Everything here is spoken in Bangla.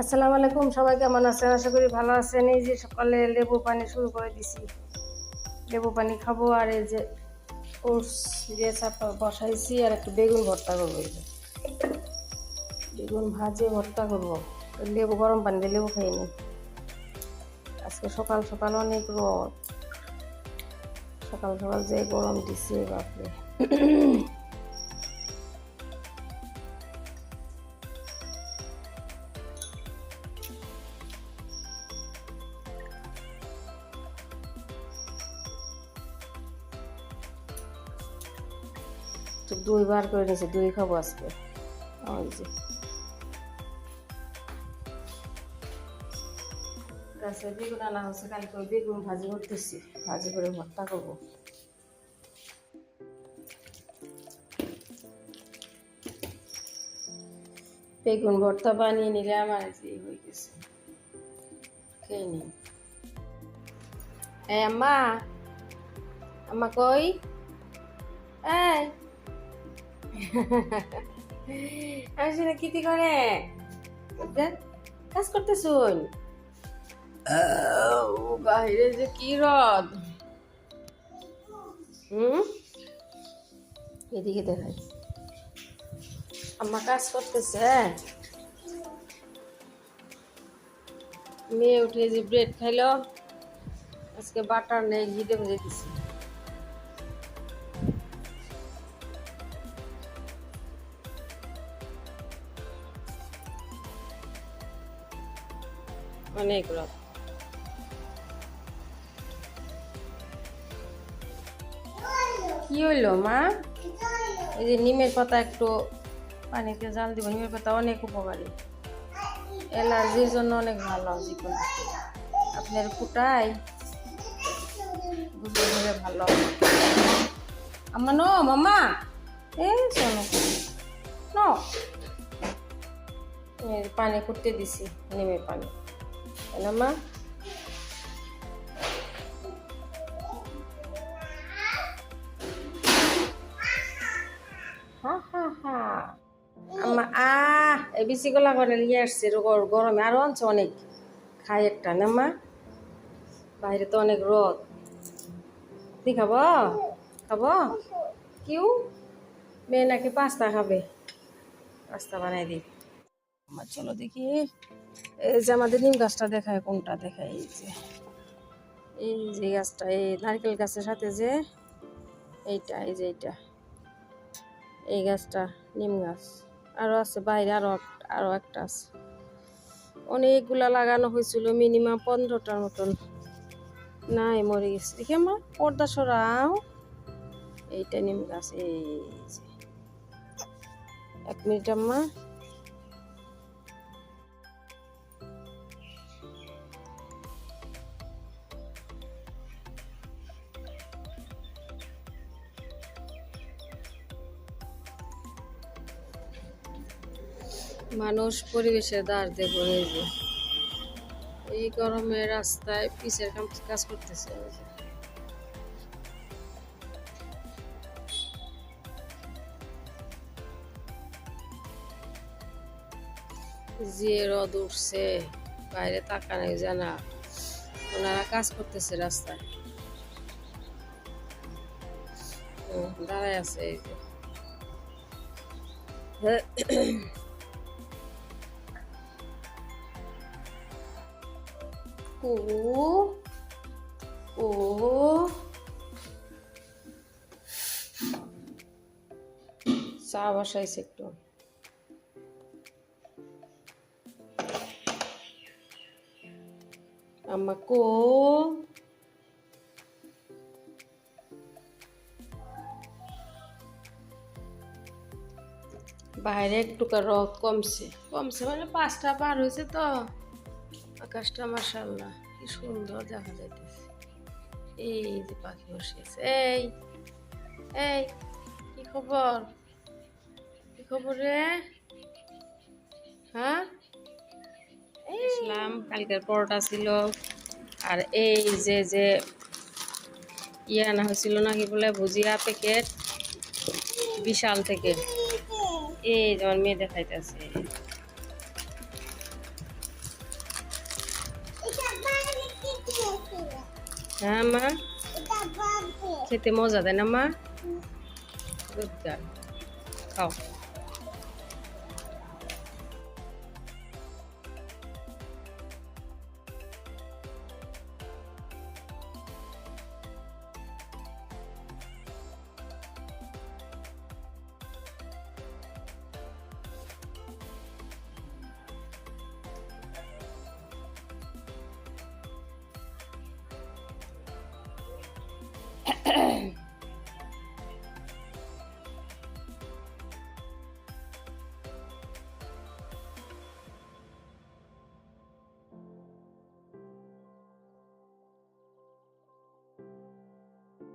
আসসালামু আলাইকুম, সবাই কেমন আছেন? আশা করি ভালো আছেন। এই যে সকালে লেবু পানি শুরু করে দিছি। লেবু পানি খাব আর এই যে ওটস দিয়ে চাপা বসাইছি আর একটু বেগুন ভর্তা করব এই যে। বেগুন ভাজে ভর্তা করব। লেবু, গরম পানি দিয়ে লেবু খাই নি আজকে সকাল সকাল অনেক রোদ। সকাল সকাল যে গরম দিছে, বাপরে। তো দুই বার করে নিয়েছি, দুই খাব আজকে। ওই যে। বেগুন আনা হচ্ছে কালকে ওই বেগুন ভাজি করতেছি। ভাজি করে ভর্তা করব। বেগুন ভর্তা বানিয়ে নিলে আমার যে হয়ে গেছে। খেয়ে নি এই আম্মা আম্মা কই? এই। আমি শুনে কিতি করে। কাজ করতে শুন বাইরে যে কি রদ। হুম? এদিকে দেখাই। আম্মা কাজ করতেছে মেয়ে উঠে যে ব্রেড খাইলো, আজকে বাটার নেই ঘিতে ভেজে দিছি অনেক রদ কি হইল, মা? এই যে নিমের পাতা একটু পানিতে জাল দিব, নিমের পাতা অনেক উপকারী। অ্যালার্জির জন্য অনেক ভালো জীবন। আপনার ফুটাই ধরে ভালো। আমার নো মামা এ, শোনো। নো। এই পানি করতে দিছি, নিমের পানি। তাই না মা হা হা হা আম্মা আহ এই বিচি গলা করে নিয়ে আসছে গরমে আরও আনছে অনেক। খাই একটা, না, মা? অনেক রোদ। তুই খাব? খাব? কিউ? মেয়ে নাকি পাস্তা খাবে। পাস্তা বানাই দিই। আমার চলো দেখি। এই যে আমাদের নিম গাছটা দেখায়, কোনটা দেখায়? এই যে এই যে গাছটা, এই নারকেল গাছের সাথে যে, এইটা, এই যে এইটা, এই গাছটা নিম গাছ। আরও আছে বাইরে আরও আরও একটা আছে। অনেকগুলা লাগানো হয়েছিল মিনিমাম পনেরোটার মতন। নাই, মরে গেছে। দেখি আমার পর্দা সরাও। এইটা নিম গাছ, এই যে। এক মিনিট, আম্মা। মানুষ পরিবেশের দিয়ে ঘুরে যে এই গরমে রাস্তায় পিসের কাজ করতেছে যে। রদ উঠছে, বাইরে তাকানো জানা ওনারা কাজ করতেছে রাস্তায়। দাঁড়ায় আছে এই যে। ও ও চা বসাইছে একটু। আম্মা কো? বাইরে একটু রদ কমছে। কমছে মানে পাঁচটা পার হয়েছে তো। আকাশটা মাসাল্লাহ কি সুন্দর দেখা যাইতেছে। এই যে পাখি বসেছে এই এই, কি খবর? কি খবর রে? হ্যাঁ? ইসলাম কালকের পরোটা ছিল, আর এই যে যে ইয়ে আনা হয়েছিল নাকি বলে, ভুজিয়া প্যাকেট বিশাল থেকে। এই যেমন মেয়ে দেখাইতেছে। হ্যাঁ মা খেতে মজা দেয় না মা গুড খাও